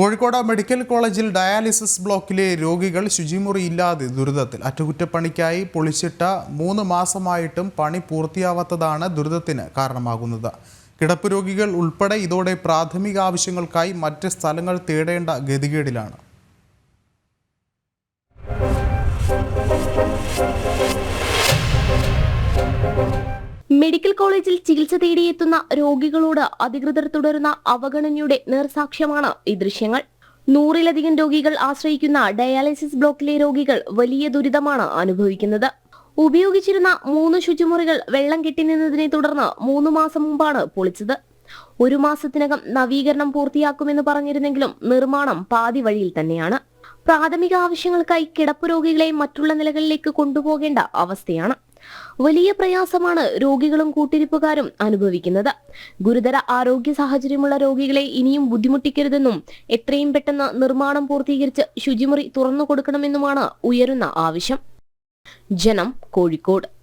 Kozhikode medical കോളേജിൽ dialysis ബ്ലോക്കിലെ രോഗികൾ ശുചിമുറി ഇല്ലാതെ ദുരിതത്തിൽ. അറ്റകുറ്റപ്പണിക്കായി പൊളിച്ചിട്ട മൂന്ന് മാസമായിട്ടും പണി പൂർത്തിയാവാത്തതാണ് ദുരിതത്തിന് കാരണമാകുന്നത്. കിടപ്പ് രോഗികൾ ഉൾപ്പെടെ ഇതോടെ പ്രാഥമിക ആവശ്യങ്ങൾക്കായി മറ്റ് സ്ഥലങ്ങൾ തേടേണ്ട ഗതികേടിലാണ്. മെഡിക്കൽ കോളേജിൽ ചികിത്സ തേടിയെത്തുന്ന രോഗികളോട് അധികൃതർ തുടരുന്ന അവഗണനയുടെ നേർസാക്ഷ്യമാണ് ഈ ദൃശ്യങ്ങൾ. നൂറിലധികം രോഗികൾ ആശ്രയിക്കുന്ന ഡയാലിസിസ് ബ്ലോക്കിലെ രോഗികൾ വലിയ ദുരിതമാണ് അനുഭവിക്കുന്നത്. ഉപയോഗിച്ചിരുന്ന മൂന്ന് ശുചിമുറികൾ വെള്ളം കെട്ടിനിന്നതിനെ തുടർന്ന് മൂന്ന് മാസം മുമ്പാണ് പൊളിച്ചത്. ഒരു മാസത്തിനകം നവീകരണം പൂർത്തിയാക്കുമെന്ന് പറഞ്ഞിരുന്നെങ്കിലും നിർമ്മാണം പാതി വഴിയിൽ തന്നെയാണ്. പ്രാഥമിക ആവശ്യങ്ങൾക്കായി കിടപ്പ് രോഗികളെ മറ്റുള്ള നിലകളിലേക്ക് കൊണ്ടുപോകേണ്ട അവസ്ഥയാണ്. വലിയ പ്രയാസമാണ് രോഗികളും കൂട്ടിരിപ്പുകാരും അനുഭവിക്കുന്നത്. ഗുരുതര ആരോഗ്യ സാഹചര്യമുള്ള രോഗികളെ ഇനിയും ബുദ്ധിമുട്ടിക്കരുതെന്നും എത്രയും പെട്ടെന്ന് നിർമ്മാണം പൂർത്തീകരിച്ച് ശുചിമുറി തുറന്നു കൊടുക്കണമെന്നുമാണ് ഉയരുന്ന ആവശ്യം. ജനം കോഴിക്കോട്.